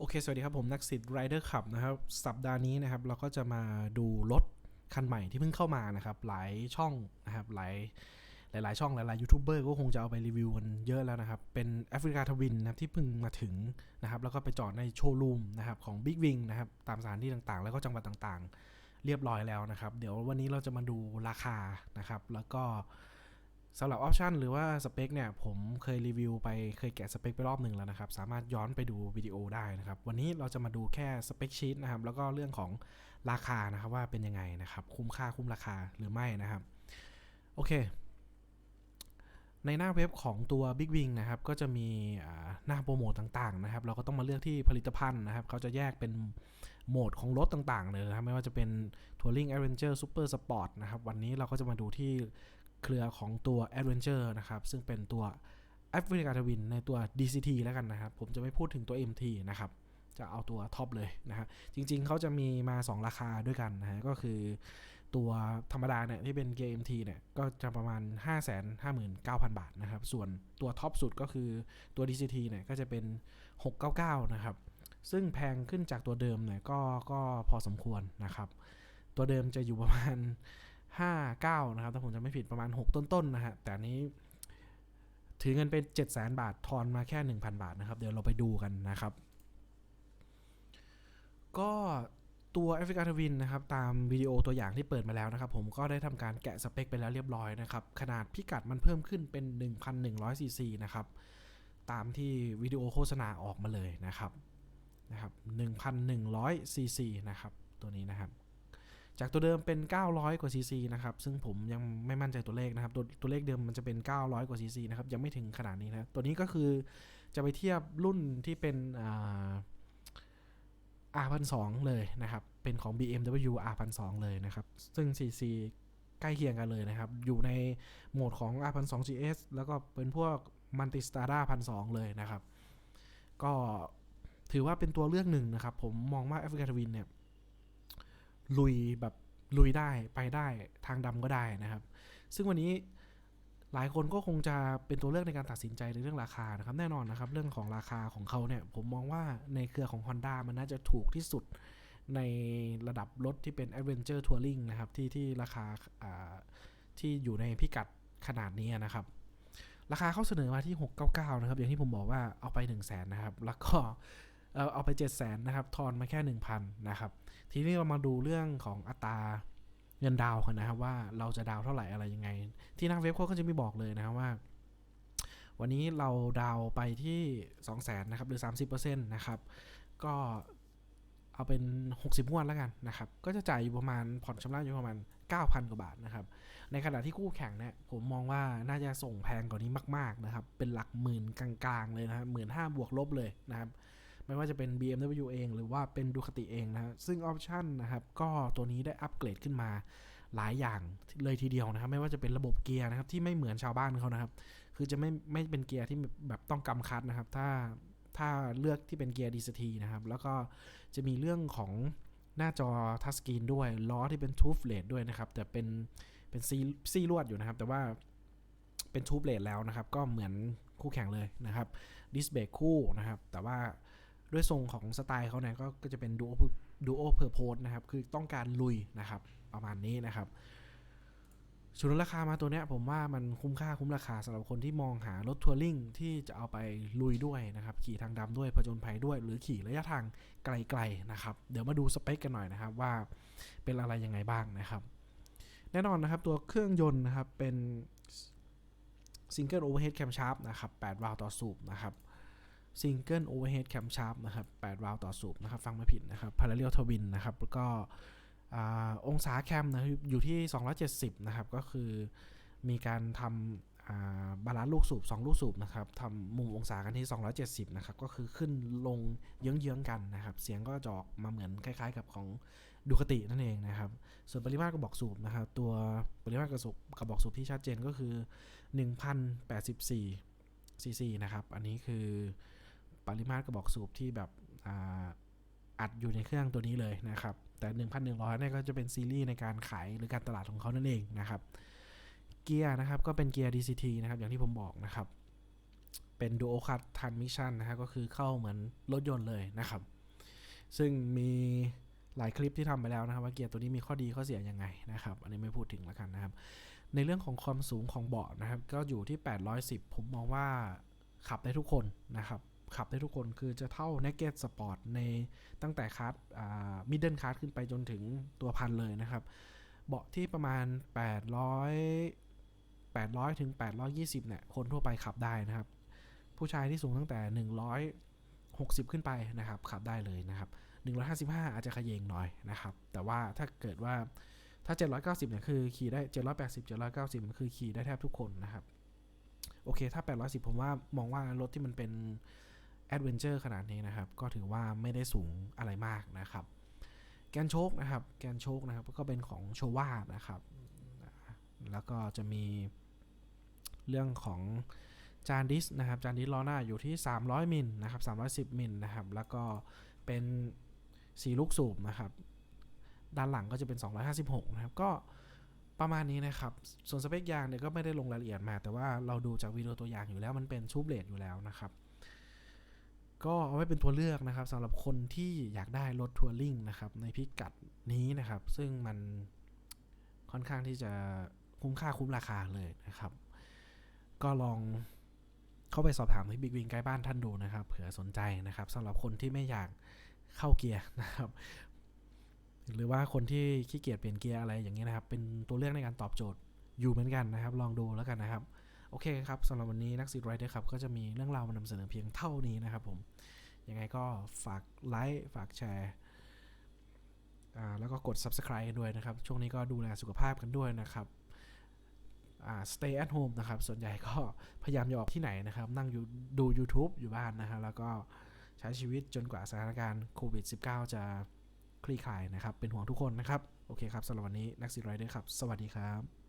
โอเค สวัสดีครับ ผมนักสิทธิ์ Rider Club นะครับ สัปดาห์นี้นะครับ เราก็จะมาดูรถคันใหม่ที่เพิ่งเข้ามานะครับ หลายช่องนะครับ หลายหลาย ๆ ช่องหลายๆยูทูบเบอร์ก็คงจะเอาไปรีวิวกันเยอะแล้วนะครับ เป็นแอฟริกาทวินนะครับที่เพิ่งมาถึงนะครับ แล้วก็ไปจอดในโชว์รูมนะครับของ Big Wing นะครับ ตามสถานที่ต่างๆ แล้วก็จังหวัดต่างๆ เรียบร้อยแล้วนะครับ เดี๋ยววันนี้เราจะมาดูราคานะครับ แล้วก็ สำหรับออปชันหรือว่าสเปคเนี่ยผมเคยรีวิวไปเคยแกะสเปคไปรอบหนึ่งแล้วนะครับ สามารถย้อนไปดูวิดีโอได้นะครับ วันนี้เราจะมาดูแค่สเปคชีตนะครับ แล้วก็เรื่องของราคานะครับว่าเป็นยังไงนะครับ คุ้มค่าคุ้มราคาหรือไม่นะครับ โอเค ในหน้าเว็บของตัว Big Wing นะครับ ก็จะมีหน้าโปรโมตต่างๆนะครับ เราก็ต้องมาเลือกที่ผลิตภัณฑ์นะครับ เขาจะแยกเป็นโหมดของรถต่างๆเลยนะครับไม่ว่าจะเป็น Touring Adventure Super Sport นะครับ วันนี้เราก็จะมาดูที่ เครือของตัว Adventure นะครับ ซึ่งเป็นตัว a f r i c a Twin ในตัว DCT แล้วกันนะครับ ผมจะไม่พูดถึงตัว MT นะครับ จะเอาตัวท็อปเลยนะครับจริงๆ เขาจะมีมา 2 ราคาด้วยกันนะฮะก็คือตัวธรรมดาเนี่ยที่เป็นเกียร์ MT เนี่ยก็จะประมาณ 5 5 9 0 0 0 บาทนะครับ ส่วนตัวท็อปสุดก็คือตัว DCT เนี่ยก็จะเป็น 699 นะครับ ซึ่งแพงขึ้นจากตัวเดิมเนี่ยก็ก็พอสมควรนะครับ ตัวเดิมจะอยู่ประมาณ 59 นะครับ ถ้าผมจะไม่ผิดประมาณ 6 ต้นๆนะฮะ แต่นนี้ ถือเงินเป็น7 0 0 0 0 0 บาท ทอนมาแค่ 1,000 บาทนะครับ เดี๋ยวเราไปดูกันนะครับ ก็ตัวแอฟริกาทวินนะครับ ตามวิดีโอตัวอย่างที่เปิดมาแล้วนะครับ ผมก็ได้ทำการแกะสเปคไปแล้วเรียบร้อยนะครับ ขนาดพิกัดมันเพิ่มขึ้นเป็น 1,100ซีซีนะครับ ตามที่วิดีโอโฆษณาออกมาเลยนะครับนะครับ1,100ซีซีนะครับ ตัวนี้นะครับ จากตัวเดิมเป็น 900 กว่าซีซีนะครับ ซึ่งผมยังไม่มั่นใจตัวเลขนะครับ ตัวตัวเลขเดิมมันจะเป็น 900 กว่าซีซีนะครับ ยังไม่ถึงขนาดนี้นะ ตัวนี้ก็คือจะไปเทียบรุ่นที่เป็นอ่า R1200 เลยนะครับ เป็นของ BMW R1200 เลยนะครับ ซึ่ง CC ใกล้เคียงกันเลยนะครับ อยู่ในโหมดของ R1200 GS แล้วก็เป็นพวก Multistada 1,200เลยนะครับ ก็ถือว่าเป็นตัวเลือกหนึ่งนะครับ ผมมองว่า Africa Twin เนี่ย ลุยแบบลุยได้ไปได้ทางดำก็ได้นะครับ ซึ่งวันนี้หลายคนก็คงจะเป็นตัวเลือกในการตัดสินใจในเรื่องราคานะครับ แน่นอนนะครับ เรื่องของราคาของเขาเนี่ย ผมมองว่าในเครือของ Honda มันน่าจะถูกที่สุดในระดับรถที่เป็น Adventure Touring นะครับ ที่ที่ราคาที่อยู่ในพิกัดขนาดนี้นะครับ ราคาเขาเสนอมาที่ 699 นะครับ อย่างที่ผมบอกว่าเอาไป 1 0 0 0 0แสนนะครับ แล้วก็ เอาไป 7 0 0 0 0นนะครับทอนมาแค่ 1,000นะครับ ทีนี้เรามาดูเรื่องของอัตราเงินดาวกันนะครับว่าเราจะดาวเท่าไหร่อะไรยังไง ที่น้าเว็บเขาก็จะมีบอกเลยนะครับว่า วันนี้เราดาวไปที่2 0 0 0 0นนะครับหรือ 30%นะครับ ก็เอาเป็น 60งวดแล้วกันนะครับ ก็จะจ่ายอยู่ประมาณผ่อนชำระอยู่ประมาณ 9,000 กว่าบาทนะครับ ในขณะที่คู่แข่งเนี่ยผมมองว่าน่าจะส่งแพงกว่านี้มาก ๆนะครับ เป็นหลักหมื่นกลางๆเลยนะครับหมื่นห้าบวกลบเลยนะครับ ไม่ว่าจะเป็น BMW เอง หรือว่าเป็นดูคติเองนะซึ่งออปชันนะครับก็ตัวนี้ได้อัปเกรดขึ้นมาหลายอย่างเลยทีเดียวนะครับ ไม่ว่าจะเป็นระบบเกียร์นะครับที่ไม่เหมือนชาวบ้านเขานะครับ คือจะไม่ไม่เป็นเกียร์ที่แบบต้องกำคัดนะครับ ถ้าถ้าเลือกที่เป็นเกียร์ DCT นะครับ แล้วก็จะมีเรื่องของหน้าจอทัชสกรีนด้วยล้อที่เป็นทูฟเลดด้วยนะครับ แต่เป็นเป็นซีซีลวดอยู่นะครับ แต่ว่าเป็นทูบเลดแล้วนะครับ ก็เหมือนคู่แข่งเลยนะครับดิสเบรกคู่นะครับ แต่ว่า ด้วยทรงของสไตล์เขาเนี่ยก็จะเป็นดูโอดูโอเพอร์โพสนะครับ คือต้องการลุยนะครับ ประมาณนี้นะครับส่วนราคามาตัวเนี้ยผมว่ามันคุ้มค่าคุ้มราคาสำหรับคนที่มองหารถทัวริงที่จะเอาไปลุยด้วยนะครับ ขี่ทางดำด้วยผจญภัยด้วย หรือขี่ระยะทางไกลๆนะครับ เดี๋ยวมาดูสเปคกันหน่อยนะครับว่าเป็นอะไรยังไงบ้างนะครับ แน่นอนนะครับตัวเครื่องยนต์นะครับเป็น Single Overhead Camshaft นะครับ8วาล์วต่อสูบนะครับ Single Overhead Camshaft นะครับ8วาล์วต่อสูบนะครับ ฟังไม่ผิดนะครับ Parallel Twin นะครับ แล้วก็องศาแคมนะอยู่ที่ 270 นะครับ ก็คือมีการทำบาลานซ์ลูกสูบ 2 ลูกสูบนะครับทำมุมองศากันที่ 270 นะครับ ก็คือขึ้นลงเยื้องๆกันนะครับ เสียงก็จอกมาเหมือนคล้ายๆกับของดูคตินั่นเองนะครับ ส่วนปริมาตรกระบอกสูบนะครับ ตัวปริมาตรกระสุกระบอกสูบที่ชัดเจนก็คือ 1,084ซีซีนะครับ อันนี้คือ ปริมาตรกระบอกสูบที่แบบอัดอยู่ในเครื่องตัวนี้เลยนะครับ แต่ 1,100เนี่ยก็จะเป็นซีรีส์ในการขายหรือการตลาดของเขานั่นเองนะครับ เกียร์นะครับก็เป็นเกียร์ DCT นะครับอย่างที่ผมบอกนะครับ เป็น Dual Clutch Transmission นะฮะก็คือเข้าเหมือนรถยนต์เลยนะครับ ซึ่งมีหลายคลิปที่ทำไปแล้วนะครับ ว่าเกียร์ตัวนี้มีข้อดีข้อเสียยังไงนะครับ อันนี้ไม่พูดถึงแล้วกันนะครับ ในเรื่องของความสูงของเบาะนะครับ ก็อยู่ที่ 810 ผมมองว่าขับได้ทุกคนนะครับ ขับได้ทุกคนคือจะเท่า Naked Sport ในตั้งแต่คัสมิดเดิลคัสขึ้นไปจนถึงตัวพันเลยนะครับ เบาะที่ประมาณ 800 800 ถึง 820 เนี่ย คนทั่วไปขับได้นะครับ ผู้ชายที่สูงตั้งแต่ 160 ขึ้นไปนะครับ ขับได้เลยนะครับ 155 อาจจะขยเยงหน่อยนะครับ แต่ว่าถ้าเกิดว่าถ้า 790 เนี่ย คือขี่ได้ 780 790 มันคือขี่ได้แทบทุกคนนะครับ โอเค ถ้า 810 ผมว่ามองว่ารถที่มันเป็น แอดเวนเจอร์ขนาดนี้นะครับ ก็ถือว่าไม่ได้สูงอะไรมากนะครับ แกนโชคนะครับ แกนโชคนะครับ ก็เป็นของโชวานะครับ แล้วก็จะมีเรื่องของจานดิสนะครับจานดิสล้อหน้าอยู่ที่ 300 มิลนะครับ310 มิลนะครับ แล้วก็เป็นสีลูกสูบนะครับ ด้านหลังก็จะเป็น 256 นะครับ ก็ประมาณนี้นะครับ ส่วนสเปคยางเนี่ยก็ไม่ได้ลงรายละเอียดมา แต่ว่าเราดูจากวิดีโอตัวอย่างอยู่แล้วมันเป็นชูบเลดอยู่แล้วนะครับ ก็เอาไว้เป็นตัวเลือกนะครับสำหรับคนที่อยากได้รถทัวริงนะครับในพิกัดนี้นะครับ ซึ่งมันค่อนข้างที่จะคุ้มค่าคุ้มราคาเลยนะครับ ก็ลองเข้าไปสอบถามที่บิ๊กวิงใกล้บ้านท่านดูนะครับ เผื่อสนใจนะครับสำหรับคนที่ไม่อยากเข้าเกียร์นะครับ หรือว่าคนที่ขี้เกียจเปลี่ยนเกียร์อะไรอย่างเงี้ยนะครับ เป็นตัวเลือกในการตอบโจทย์อยู่เหมือนกันนะครับ ลองดูแล้วกันนะครับ โอเคครับสำหรับวันนี้นักสิทธิ์ไรเดอร์ครับก็จะมีเรื่องราวมานำเสนอเพียงเท่านี้นะครับผม ยังไงก็ฝากไลค์ฝากแชร์แล้วก็กด Subscribe ด้วยนะครับ ช่วงนี้ก็ดูแลสุขภาพกันด้วยนะครับ stay at home นะครับ ส่วนใหญ่ก็พยายามอย่าออกที่ไหนนะครับ นั่งอยู่ดู YouTube อยู่บ้านนะครับแล้วก็ใช้ชีวิตจนกว่าสถานการณ์โควิด -19 จะคลี่คลายนะครับ เป็นห่วงทุกคนนะครับ โอเคครับสำหรับวันนี้นักสิทธิ์ไรเดอร์ครับ สวัสดีครับ